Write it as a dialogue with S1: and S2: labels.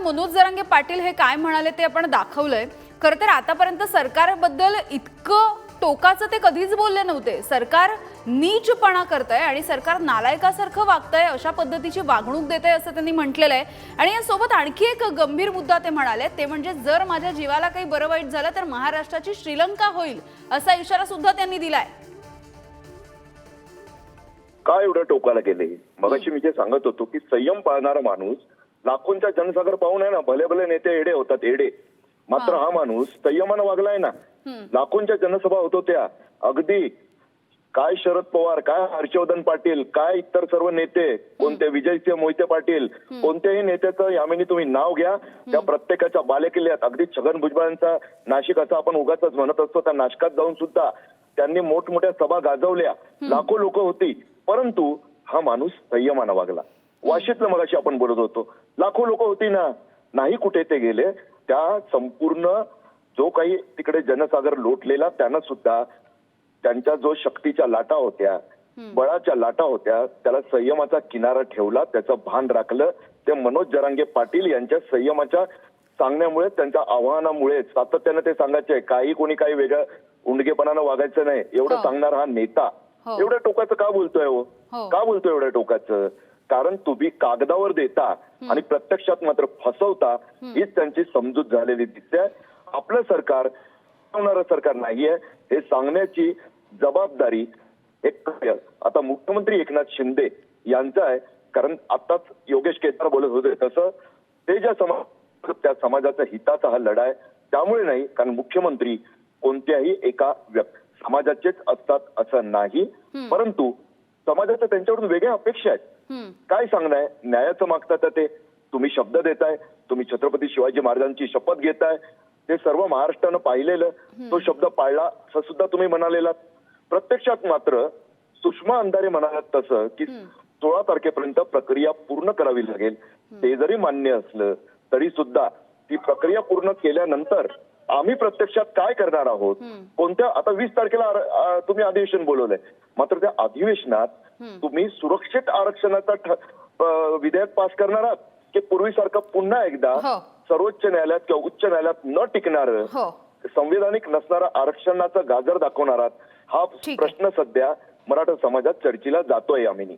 S1: मनोज जरांगे पाटील हे काय म्हणाले ते आपण दाखवलंय. खरं तर आतापर्यंत सरकारबद्दल इतकं टोकाचं ते कधीच बोलले नव्हते. सरकार नीचपणा करतंय आणि सरकार नालायकासारखं वागतंय अशा पद्धतीची वागणूक देत आहे असं त्यांनी म्हटलेलं आहे. आणि यासोबत आणखी एक गंभीर मुद्दा ते म्हणाले ते म्हणजे जर माझ्या जीवाला काही बरं वाईट झालं तर महाराष्ट्राची श्रीलंका होईल असा इशारा सुद्धा त्यांनी दिलाय.
S2: का एवढं टोकाला गेले मगाशी मी जे सांगत होतो की संयम पाळणारा माणूस लाखोंचा जनसागर पाहून आहे ना भले भले नेते एडे होतात एडे मात्र हा. माणूस संयमानं वागलाय ना. लाखोंच्या जनसभा होतो त्या. अगदी काय शरद पवार काय हर्षवर्धन पाटील काय इतर सर्व नेते कोणते विजयसिंह मोहिते पाटील कोणत्याही नेत्याचं यामिनी तुम्ही नाव घ्या. त्या प्रत्येकाच्या बालेकिल्ल्यात. अगदी छगन भुजबळांचा नाशिक असं आपण उगाच म्हणत असतो. त्या नाशकात जाऊन सुद्धा त्यांनी मोठमोठ्या सभा गाजवल्या. लाखो लोक होती. परंतु हा माणूस संयमानं वागला. वाशीतलं मगाशी आपण बोलत होतो. लाखो लोक होती ना. नाही कुठे ते गेले. त्या संपूर्ण जो काही तिकडे जनसागर लोटलेला त्यानं सुद्धा त्यांच्या जो शक्तीच्या लाटा होत्या बळाच्या लाटा होत्या त्याला संयमाचा किनारा ठेवला त्याचं भान राखलं. ते मनोज जरांगे पाटील यांच्या संयमाच्या सांगण्यामुळे त्यांच्या आव्हानामुळे सातत्यानं ते सांगायचे काही कोणी काही वेगळं उंडगेपणानं वागायचं नाही. एवढं
S1: हो.
S2: सांगणारा हा नेता.
S1: हो.
S2: एवढ्या टोकाचं का बोलतोय हो?
S1: हो.
S2: का बोलतोय एवढ्या टोकाचं? कारण तुम्ही कागदावर देता आणि प्रत्यक्षात मात्र फसवता हीच त्यांची समजूत झालेली दिसते. आपलं सरकार सरकार नाहीये हे सांगण्याची जबाबदारी एक कार्य आता मुख्यमंत्री एकनाथ शिंदे यांचं आहे कारण आताच योगेश केदार बोलत होते तसं ते ज्या समाज त्या समाजाच्या हिताचा हा लढा आहे त्यामुळे नाही कारण मुख्यमंत्री कोणत्याही एका समाजाचेच असतात असं नाही. परंतु समाजाच्या त्यांच्याकडून वेगळ्या अपेक्षा आहेत. काय सांगताय? न्यायाचं मागतात ते तुम्ही शब्द देताय तुम्ही छत्रपती शिवाजी महाराजांची शपथ घेताय ते सर्व महाराष्ट्रानं पाहिलेलं तो शब्द पाळला असं सुद्धा तुम्ही म्हणालेला प्रत्यक्षात मात्र सुषमा अंधारे म्हणालात तसं की सोळा तारखेपर्यंत प्रक्रिया पूर्ण करावी लागेल. ते जरी मान्य असलं तरी सुद्धा ती प्रक्रिया पूर्ण केल्यानंतर आम्ही प्रत्यक्षात काय करणार आहोत? कोणत्या आता वीस तारखेला तुम्ही अधिवेशन बोलवलंय. मात्र त्या अधिवेशनात तुम्ही सुरक्षित आरक्षणाचा विधेयक पास करणार आहात. की पूर्वीसारखं पुन्हा एकदा
S1: हो.
S2: सर्वोच्च न्यायालयात किंवा उच्च न्यायालयात न टिकणारं
S1: हो.
S2: संविधानिक नसणारं आरक्षणाचं गाजर दाखवणार आहात हा. प्रश्न सध्या मराठा समाजात चर्चेला जातोय यामिनी